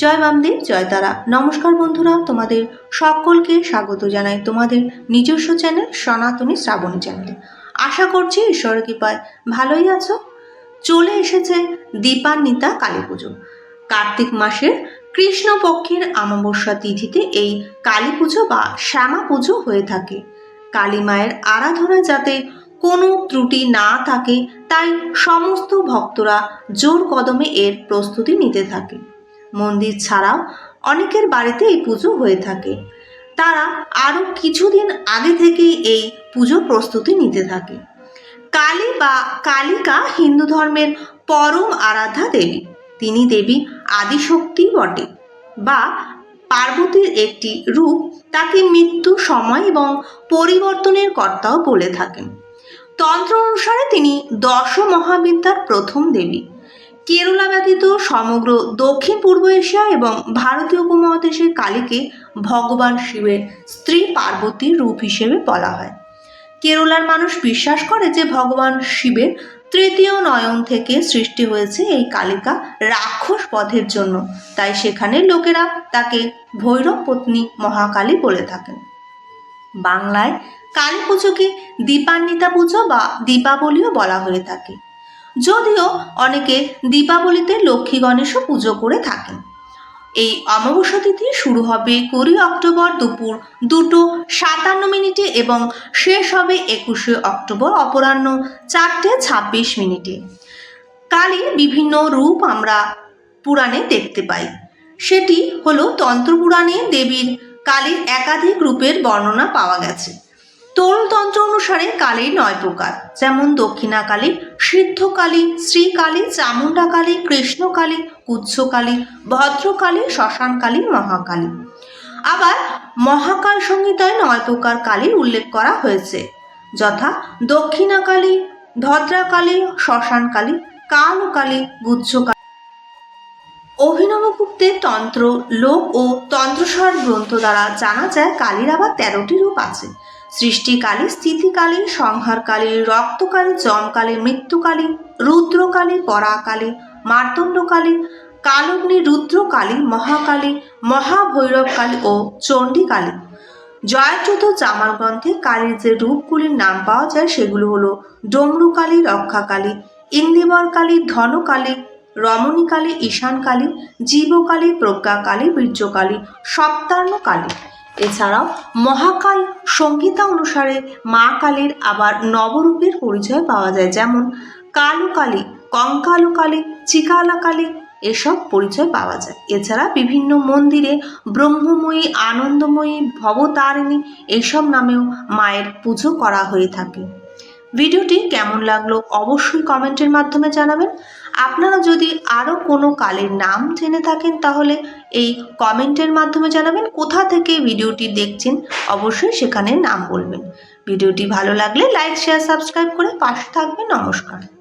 জয় বামদেব, জয় তারা। নমস্কার বন্ধুরা, তোমাদের সকলকে স্বাগত জানাই তোমাদের নিজস্ব চ্যানেল সনাতনী শ্রাবণী চ্যানেলে আশা করছি ঈশ্বরের কৃপায় ভালোই আছো। চলে এসেছে দীপান্বিতা কালী পুজো। কার্তিক মাসের কৃষ্ণপক্ষের অমাবস্যা তিথিতে এই কালী পুজো বা শ্যামা পুজো হয়ে থাকে। কালী মায়ের আরাধনা যাতে কোনো ত্রুটি না থাকে, তাই সমস্ত ভক্তরা জোর কদমে এর প্রস্তুতি নিতে থাকে। মন্দির ছাড়াও অনেকের বাড়িতে এই পুজো হয়ে থাকে। তারা আরও কিছুদিন আগে থেকেই এই পুজো প্রস্তুতি নিতে থাকে। কালী বা কালিকা হিন্দু ধর্মের পরম আরাধ্যা দেবী। তিনি দেবী আদিশক্তি বটে বা পার্বতীর একটি রূপ তাকে মৃত্যু সময় এবং পরিবর্তনের কর্তাও বলে থাকেন। তন্ত্র অনুসারে তিনি দশ মহাবিদ্যার প্রথম দেবী। কেরলা ব্যতীত সমগ্র দক্ষিণ পূর্ব এশিয়া এবং ভারতীয় উপমহাদেশের কালীকে ভগবান শিবের স্ত্রী পার্বতীর রূপ হিসেবে বলা হয়। কেরলার মানুষ বিশ্বাস করে যে ভগবান শিবের তৃতীয় নয়ন থেকে সৃষ্টি হয়েছে এই কালিকা রাক্ষস পথের জন্য। তাই সেখানে লোকেরা তাকে ভৈরব পত্নী মহাকালী বলে থাকেন। বাংলায় কালী পুজোকে দীপান্বিতা পুজো বা দীপাবলিও বলা হয়ে থাকে। যদিও অনেকে দীপাবলিতে লক্ষ্মী গণেশও পুজো করে থাকেন। এই অমাবস্যা তিথি শুরু হবে কুড়ি অক্টোবর দুপুর দুটো সাতান্ন মিনিটে এবং শেষ হবে একুশে অক্টোবর অপরাহ্ন চারটে ছাব্বিশ মিনিটে। কালীর বিভিন্ন রূপ আমরা পুরাণে দেখতে পাই। সেটি হলো তন্ত্রপুরাণে দেবীর কালীর একাধিক রূপের বর্ণনা পাওয়া গেছে। তরুণতন্ত্র অনুসারে কালীর নয় প্রকার, যেমন দক্ষিণা কালী সিদ্ধ কালী শ্রীকালী চামুণ্ডা কালী কৃষ্ণকালী কুচ্ছকালী ভদ্রকালী শ্মশান কালী মহাকালী। আবার মহাকাল সংহিতায় নয় প্রকার কালীর উল্লেখ করা হয়েছে, যথা দক্ষিণা কালী ভদ্রাকালী শ্মশান কালী কালকালী, গুচ্ছকালী। অভিনবগুপ্তের তন্ত্র, লোক ও তন্ত্রস্বর গ্রন্থ দ্বারা জানা যায় কালীর আবার তেরোটি রূপ আছে। সৃষ্টিকালী, স্থিতিকালী, সংহারকালী, রক্তকালী জমকালী মৃত্যুকালী, রুদ্রকালী, পরাকালী, মার্তণ্ডকালী, কালগ্নি, রুদ্রকালী, মহাকালী, মহাভৈরবকালী ও চণ্ডীকালী। জয়যুদ্ধ জামাল গ্রন্থে কালীর যে রূপগুলির নাম পাওয়া যায় সেগুলো হলো ডমরুকালী, রক্ষাকালী ইন্দিবরকালী ধনকালী, রমণীকালী, ঈশানকালী, জীবকালী, প্রজ্ঞাকালী, বীর্যকালী, সপ্তার্ণকালী। এছাড়াও মহাকাল সংহিতা অনুসারে মা কালীর আবার নবরূপের পরিচয় পাওয়া যায়, যেমন কালুকালী কঙ্কালুকালী চিকালাকালী এসব পরিচয় পাওয়া যায়। এছাড়া বিভিন্ন মন্দিরে ব্রহ্মময়ী, আনন্দময়ী, ভবতারিণী এইসব নামেও মায়ের পুজো করা হয়ে থাকে। ভিডিওটি কেমন লাগল অবশ্যই কমেন্টের মাধ্যমে জানাবেন। আপনারা যদি আরও কোনো কালের নাম জেনে থাকেন তাহলে এই কমেন্টের মাধ্যমে জানাবেন, কোথা থেকে ভিডিওটি দেখছেন অবশ্যই সেখানে নাম বলবেন। ভিডিওটি ভালো লাগলে লাইক, শেয়ার, সাবস্ক্রাইব করে পাশে থাকবেন। নমস্কার।